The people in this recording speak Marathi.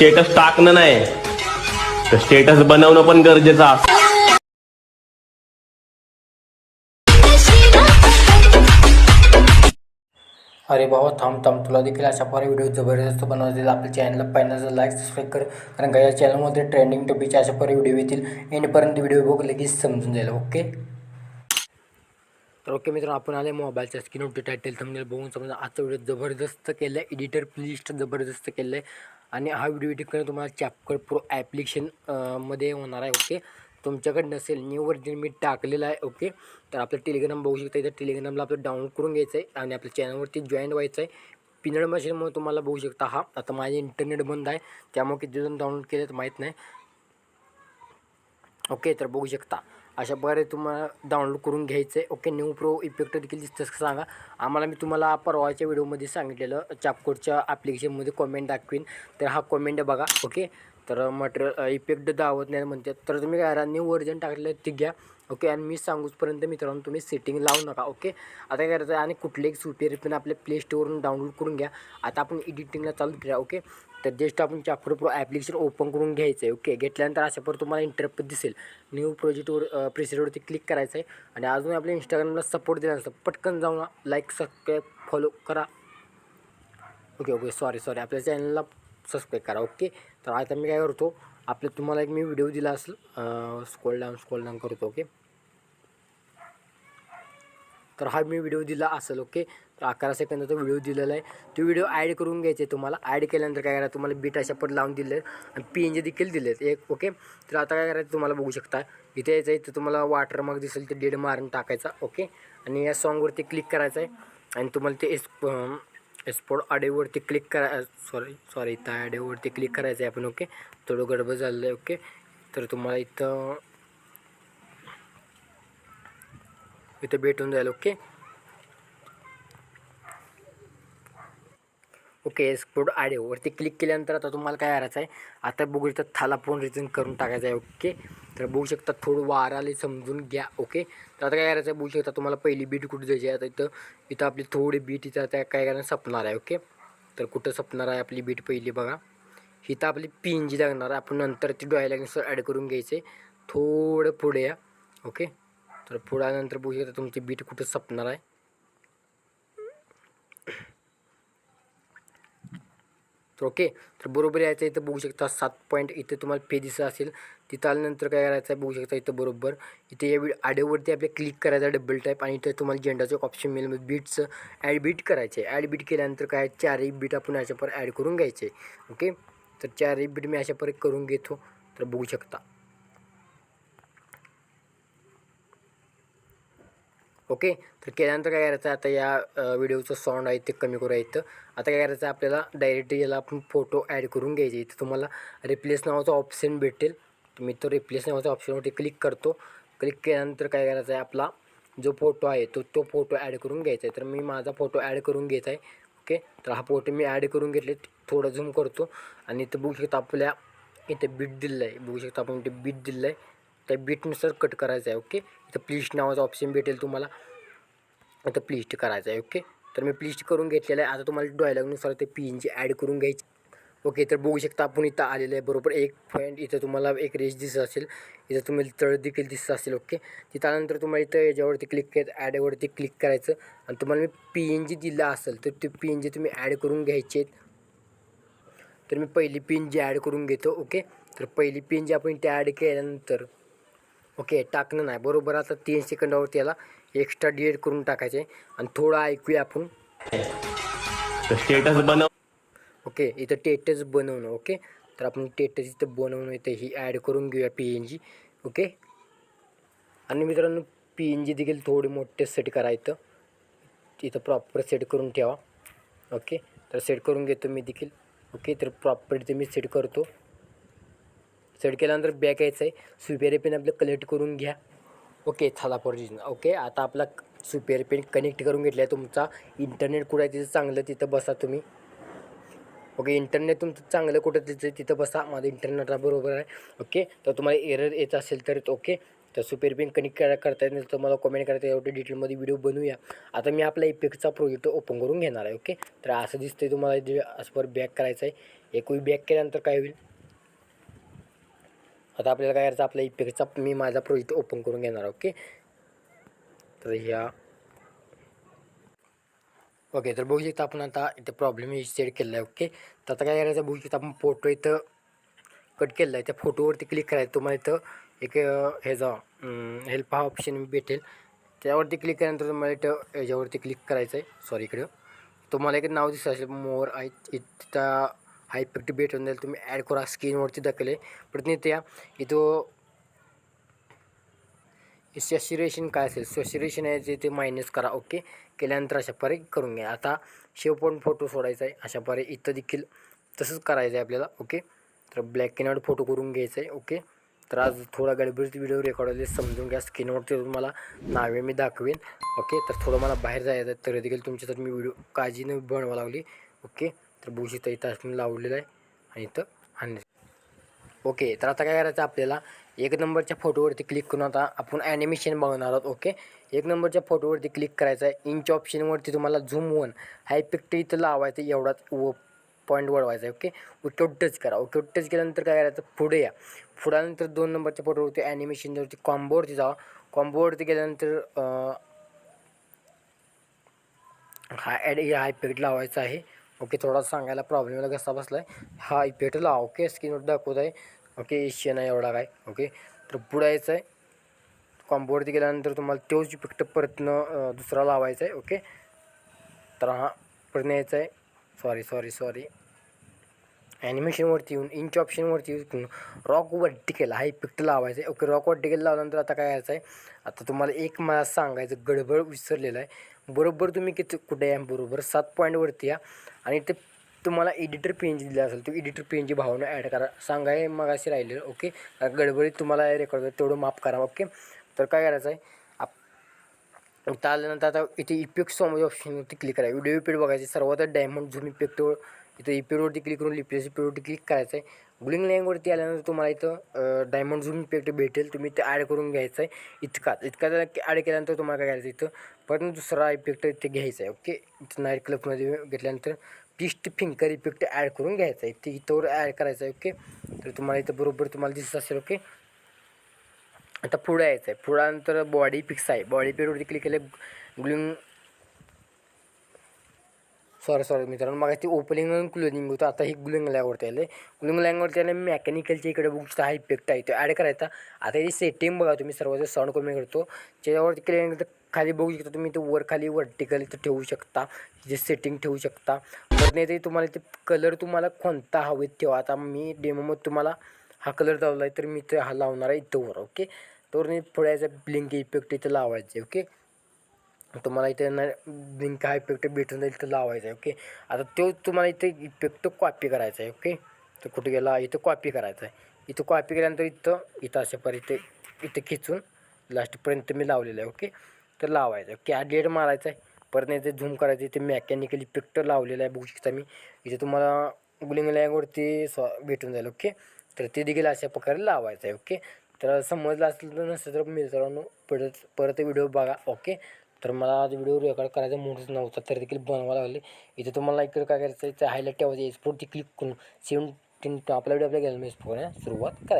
स्टेटस टाकणं नाही. तर स्टेटस बनवणं पण गरजेचं असतं. अरे बाबा थांब थांब. तुला देखील अशा प्रकारे व्हिडिओ जबरदस्त बनवायचे आपल्या चॅनलला पहिल्यांदा लाईक सबस्क्राईब कर. कारण का या चॅनलमध्ये ट्रेंडिंग टॉपिकचे अशा प्रकारे व्हिडिओ येतील. एंडपर्यंत व्हिडिओ बघ लगेच समजून जाईल ओके तर ओके मित्रांनो आपण आले मोबाईलच्या स्क्रीनवरती टायटल थंबनेल बघून. समजा आजचा व्हिडिओ जबरदस्त केला आहे एडिटर प्लिस्ट जबरदस्त केलं आहे आणि हा व्हिडिओ एडिट करणं तुम्हाला चॅपकड प्रो ॲप्लिकेशनमध्ये होणार आहे ओके तुमच्याकडे नसेल न्यू व्हर्जन मी टाकलेलं आहे ओके तर आपलं टेलिग्राम बघू शकता इथं टेलिग्रामला आपलं डाउनलोड करून घ्यायचं आहे आणि आपल्या चॅनलवरती जॉईन व्हायचं आहे. पिनड मशीनमुळे तुम्हाला बघू शकता हा. आता माझे इंटरनेट बंद आहे त्यामुळे किती जण डाउनलोड केले तर माहीत नाही. ओके तर बघू शकता. अशा बरे तुम्हाला डाउनलोड करून घ्यायचं आहे ओके न्यू प्रो इफेक्ट देखील दिसतं सांगा. आम्हाला मी तुम्हाला परवाच्या व्हिडिओमध्ये सांगितलेलं चापकोडच्या ॲप्लिकेशनमध्ये कॉमेंट दाखवीन. तर हा कॉमेंट बघा. ओके तर मटेरियल इफेक्ट दावत नाही म्हणतात. तर तुम्ही काय न्यू व्हर्जन टाकलेलं ते घ्या. ओके? आणि मी सांगूचपर्यंत मित्रांनो तुम्ही सेटिंग लावू नका ओके? आता काय करायचं आहे आणि कुठलेही सुपेर पण आपल्या प्ले स्टोरवरून डाउनलोड करून घ्या. आता आपण एडिटिंगला चालू करूया ओके? तर जस्ट आपण चॅप्टर प्रो ॲप्लिकेशन ओपन करून घ्यायचं आहे ओके? घेतल्यानंतर अशा पर तुम्हाला इंटरप्ट दिसेल. न्यू प्रोजेक्टवर प्रेसिडवरती क्लिक करायचं आहे. आणि अजून आपल्या इंस्टाग्रामला सपोर्ट दिला असतं पटकन जाऊन लाईक सबस्क्राईब फॉलो करा. ओके ओके सॉरी सॉरी आपल्या चॅनलला सबस्क्राईब करा ओके? तर आता मी काय करतो आपल्या तुम्हाला एक मी व्हिडिओ दिला असेल स्कोल डाऊन स्कोल डाऊन करतो ओके? तर हा मी व्हिडिओ दिला असेल ओके तर अकरा सेकंदाचा व्हिडिओ दिलेला आहे. तो व्हिडिओ ॲड करून घ्यायचे तुम्हाला. ॲड केल्यानंतर काय करायचं तुम्हाला बीट अशा पट लावून दिले आणि पी एन जे देखील दिले आहेत एक ओके तर आता काय करायचं तुम्हाला बघू शकता. इथे यायचं इथं तुम्हाला वॉटर मार्क दिसेल ते डेड मारून टाकायचा ओके आणि या सॉन्गवरती क्लिक करायचं आहे आणि तुम्हाला ते एस एक्सपोर्ट ऑडिओवरती क्लिक करा सॉरी सॉरी इथं ऑडिओवरती क्लिक करायचं आहे आपण ओके थोडं गडबड झालेलं आहे ओके तर तुम्हाला इथं इथं भेटून जाईल ओके? ओके एक्सपोर्ट ऑडिओवरती क्लिक केल्यानंतर आता तुम्हाला काय करायचं आहे? आता बघू शकता थाला फोन रिटर्न करून टाकायचं आहे ओके? तर बघू शकता थोडं वार आले समजून घ्या ओके? तर आता काय करायचं आहे? बघू शकता तुम्हाला पहिली बीट कुठे द्यायची आहे? आता इथं इथं आपली थोडी बीट इथं आता काय करायला सपणार आहे ओके? तर कुठं सपणार आहे आपली बीट पहिली बघा. इथं आपली पी एन जी लागणार आहे आपण नंतर ती डॉयलॅग्सवर ॲड करून घ्यायचे. थोडं पुढे या ओके? तर पुढे बघू शकता तुमची बीट कुठं सपणार आहे. तर ओके तर बरोबर यायचं इथं बघू शकता सात पॉईंट इथे तुम्हाला पे दिसत असेल. तिथं आल्यानंतर काय करायचं आहे बघू शकता इथं बरोबर. इथे या आडिओवरती आपल्या क्लिक करायचं आहे डबल टाईप आणि इथं तुम्हाला झेंडाचं एक ऑप्शन मिळेल. मग बीटचं ॲड बीट करायचे. ॲड बीट केल्यानंतर काय चारही बीट आपण याच्यापर ॲड करून घ्यायचे. ओके तर चारही बीट मी अशा पर करून घेतो. तर बघू शकता. ओके? तर केल्यानंतर काय करायचं? आहे आता या व्हिडिओचं साऊंड आहे ते कमी करू इथं. आता काय करायचं? आहे आपल्याला डायरेक्ट याला आपण फोटो ॲड करून घ्यायचे. इथं तुम्हाला रिप्लेस नावाचा ऑप्शन भेटेल. मी तो रिप्लेस नावाच्या ऑप्शनवरती क्लिक करतो. क्लिक केल्यानंतर काय करायचं आहे? आपला जो फोटो आहे तो तो फोटो ॲड करून घ्यायचा आहे. तर मी माझा फोटो ॲड करून घेत आहे. ओके? तर हा फोटो मी ॲड करून घेतले. थोडं झूम करतो. आणि इथं बघू शकता आपल्या इथे बीट दिलेलं आहे. बघू शकता आपण इथे बीट दिलं आहे. त्या बीटनुसार कट करायचं आहे ओके इथं प्लिस्ट नावाचं ऑप्शन भेटेल तुम्हाला. आता प्लिस्ट करायचं आहे ओके तर मी प्लिस्ट करून घेतलेलं आहे. आता तुम्हाला डॉयलॉगनुसार ते पी एन जी ॲड करून घ्यायची. ओके तर बघू शकता आपण इथं आलेलं आहे बरोबर? एक पॉईंट इथं तुम्हाला एक रेस दिसत असेल. इथं तुम्हाला तळ देखील दिसत असेल ओके तिथं तुम्हाला इथं याच्यावरती क्लिक केलं ॲडवरती क्लिक करायचं. आणि तुम्हाला मी पी एन जी दिला असेल तर ते पी एन जी तुम्ही ॲड करून घ्यायचे तर मी पहिली पिन जी ॲड करून घेतो ओके तर पहिली पिन जी आपण इथे ॲड केल्यानंतर ओके टाकणं नाही. बरोबर आता तीन सेकंदावरती याला एक्स्ट्रा डिएट करून टाकायचे. आणि थोडं ऐकूया आपण. तर स्टेटस बनव ओके इथं टेटस बनवणं ओके? तर आपण टेटस इथं बनवणं इथं ही ॲड करून घेऊया पी एन जी ओके? आणि मित्रांनो पी एन जी देखील थोडी मोठे सेट करायचं इथं. प्रॉपर सेट करून ठेवा ओके? तर सेट करून घेतो मी देखील ओके? तर प्रॉपर इथे मी सेट करतो. सेट केल्यानंतर बॅक यायचं आहे. सुपेरी पेन आपलं कलेक्ट करून घ्या. ओके झाला ओरिजिनल ओके आता आपला सुपेरी पेन कनेक्ट करून घेतला आहे तुमचा. इंटरनेट कुठं आहे तिथं चांगलं तिथं बसा तुम्ही. ओके इंटरनेट तुमचं चांगलं कुठं तिथं तिथं बसा. माझं इंटरनेट बरोबर आहे. ओके तर तुम्हाला एरर येत असेल तर ओके तर सुपेर पेन कनेक्ट करा करता येत नसेल तर मला कमेंट करता एवढं डिटेलमध्ये व्हिडिओ बनवूया. आता मी आपला इफेक्टचा प्रोजेक्ट ओपन करून घेणार आहे. ओके तर असं दिसतंय तुम्हाला जे असं बॅक करायचं आहे. एक बॅक केल्यानंतर काय होईल? आता आपल्याला काय करायचं आपल्या इफेक्टचा मी माझा प्रोजेक्ट ओपन करून घेणार ओके? तर ह्या. ओके तर बघू शकता आपण आता इथे प्रॉब्लेम सेट केलेला आहे ओके? तर आता काय करायचं बघू शकता आपण फोटो इथं कट केलेला आहे त्या फोटोवरती क्लिक करायचं तुम्हाला इथं एक ह्याचा हेल्प हा ऑप्शन भेटेल. त्यावरती क्लिक केल्यानंतर तुम्हाला इथं ह्याच्यावरती क्लिक करायचं आहे सॉरी इकडं. तुम्हाला एक नाव दिसत असेल मोर आय इथं हा इफेक्ट होऊन जाईल. तुम्ही ॲड करा स्क्रीनवरती दाखवले. पण त्या इथं सॅच्युरेशन काय असेल? सॅच्युरेशन आहे ते ते मायनस करा ओके केल्यानंतर अशा पारे करून घ्या. आता शेव पण फोटो सोडायचा आहे. अशा पारे इथं देखील तसंच करायचं आहे आपल्याला ओके तर ब्लॅक अँड व्हाईट फोटो करून घ्यायचं आहे ओके तर आज थोडा गडबडीत व्हिडिओ रेकॉर्ड होते समजून घ्या. स्क्रीनवरती तुम्हाला नावे मी दाखवेन ओके तर थोडं मला बाहेर जायचं आहे तरी देखील तुमच्यासाठी मी व्हिडिओ काळजीने बनवा लागली ओके तर बघू तर इथं असं लावलेलं आहे आणि इथं आणलं ओके तर आता काय करायचं आपल्याला? एक नंबरच्या फोटोवरती क्लिक करून आता आपण ॲनिमेशन बघणार आहोत ओके एक नंबरच्या फोटोवरती क्लिक करायचं आहे. इंच ऑप्शनवरती तुम्हाला झूम वन हा इफेक्ट इथं लावायचं एवढाच व पॉईंट वळवायचा आहे ओके ओके टच करा. ओके टच केल्यानंतर काय करायचं? पुढे या. पुढ्यानंतर दोन नंबरच्या फोटोवरती ॲनिमेशनवरती कॉम्बोवरती जावा. कॉम्बोवरती गेल्यानंतर हा ॲड हा इफेक्ट लावायचा आहे. ओके थोडा सांगायला प्रॉब्लेम कसा बसला आहे हा भेटला ओके स्क्रीनवर दाखवत आहे ओके एशियन आहे एवढा काय ओके. तर पुढं यायचं आहे कॉम्बोवरती गेल्यानंतर तुम्हाला तोच इफेक्ट परतनं दुसरा लावायचा आहे ओके. तर हा परत यायचा आहे सॉरी सॉरी सॉरी ॲनिमेशनवरती येऊन इंच ऑप्शनवरती यूज करून रॉक वर्टिकल हा इफेक्ट लावायचा आहे. ओके रॉक वर्टिकल लावल्यानंतर आता काय करायचं आहे? आता तुम्हाला एक मला सांगायचं गडबड विसरलेलं आहे. बरोबर तुम्ही किती कुठे आहे? बरोबर सात पॉईंटवरती या. आणि ते तुम्हाला एडिटर पेंज दिला असेल तो एडिटर पेंजची भावना ॲड करा. सांगाय मग अशी राहिलेलं ओके गडबडीत तुम्हाला रेकॉर्ड तेवढं माफ करा ओके तर काय करायचं आहे? आप आल्यानंतर आता इथे इफेक्ट समोर ऑप्शनवरती क्लिक करा. व्हिडिओ इफेक्ट बघायचे सर्वात डायमंड झूम इफेक्टवर इथं इफेक्टवरती क्लिक करून लिप्लेस इफेक्टवरती क्लिक करायचं आहे गुलिंग लँगवरती आल्यानंतर तुम्हाला इथं डायमंड झूम इफेक्ट भेटेल. तुम्ही ते ॲड करून घ्यायचं आहे इतकाच इतका ॲड केल्यानंतर तुम्हाला काय करायचं इथं? परत दुसरा इफेक्ट इथे घ्यायचा आहे ओके इथं नाईट क्लबमध्ये घेतल्यानंतर पिस्ट फिंकर इफेक्ट ॲड करून घ्यायचा आहे ते इथंवर ॲड करायचं आहे ओके तर तुम्हाला इथं बरोबर तुम्हाला दिसत असेल ओके आता पुढं यायचं आहे पुढानंतर बॉडी फिक्स आहे. बॉडी पेडवरती क्लिक केलं ग्लिंग सॉरी सॉरी मित्रांनो मग ती ओपनिंग आणि क्लोजिंग होतं. आता ही गुलिंग लँगवरती आलं ग्लुइंग लँगवरती आलं मेकॅनिकलच्या इकडे बुक्सचा हा इफेक्ट आहे तो ॲड करायचा. आता ही सेटिंग बघा तुम्ही सर्वात साऊंड कमी करतो. त्याच्यावरती केल्यानंतर खाली बघू शकता तुम्ही ते वर खाली वर्टिकल इथं ठेवू शकता. जे सेटिंग ठेवू शकता. परत नाही ते तुम्हाला ते कलर तुम्हाला कोणता हवेत ठेवा. आता मी डेमोमध्ये तुम्हाला हा कलर लावला आहे तर मी ते हा लावणार आहे इथं वर ओके तर मी पुढ्याचा ब्लिंक इफेक्ट इथं लावायचे ओके तुम्हाला इथे ना ब्लिंक हा इफेक्ट भेटून जाईल इथं लावायचा आहे ओके आता तो तुम्हाला इथे इफेक्ट कॉपी करायचा आहे ओके तर कुठे गेला? इथं कॉपी करायचा आहे. इथं कॉपी केल्यानंतर इथं इथं असे पर इथे इथे खिचून लास्टपर्यंत मी लावलेलं आहे ओके तर लावायचं आहे ओके डेट मारायचं आहे. परत नाही ते झूम करायचं इथे मेकॅनिकल इफेक्ट लावलेला आहे बघू शकता मी. इथे तुम्हाला गुलिंग लँगवरती स्व भेटून जाईल ओके तर ते देखील अशा प्रकारे लावायचं आहे ओके तर समजलं असलं तर नसेल तर मित्रांनो परत परत व्हिडिओ बघा ओके तर मला आज व्हिडिओ रेकॉर्ड करायचा मूडच नव्हता तर देखील बनवावं लागले. इथे तुम्हाला इकडे काय करायचं आहे हायलाईट ठेवायचं एक्सपोर्टची क्लिक करून सेवन आपला व्हिडिओ आपल्या गेला मी सुरुवात करायची.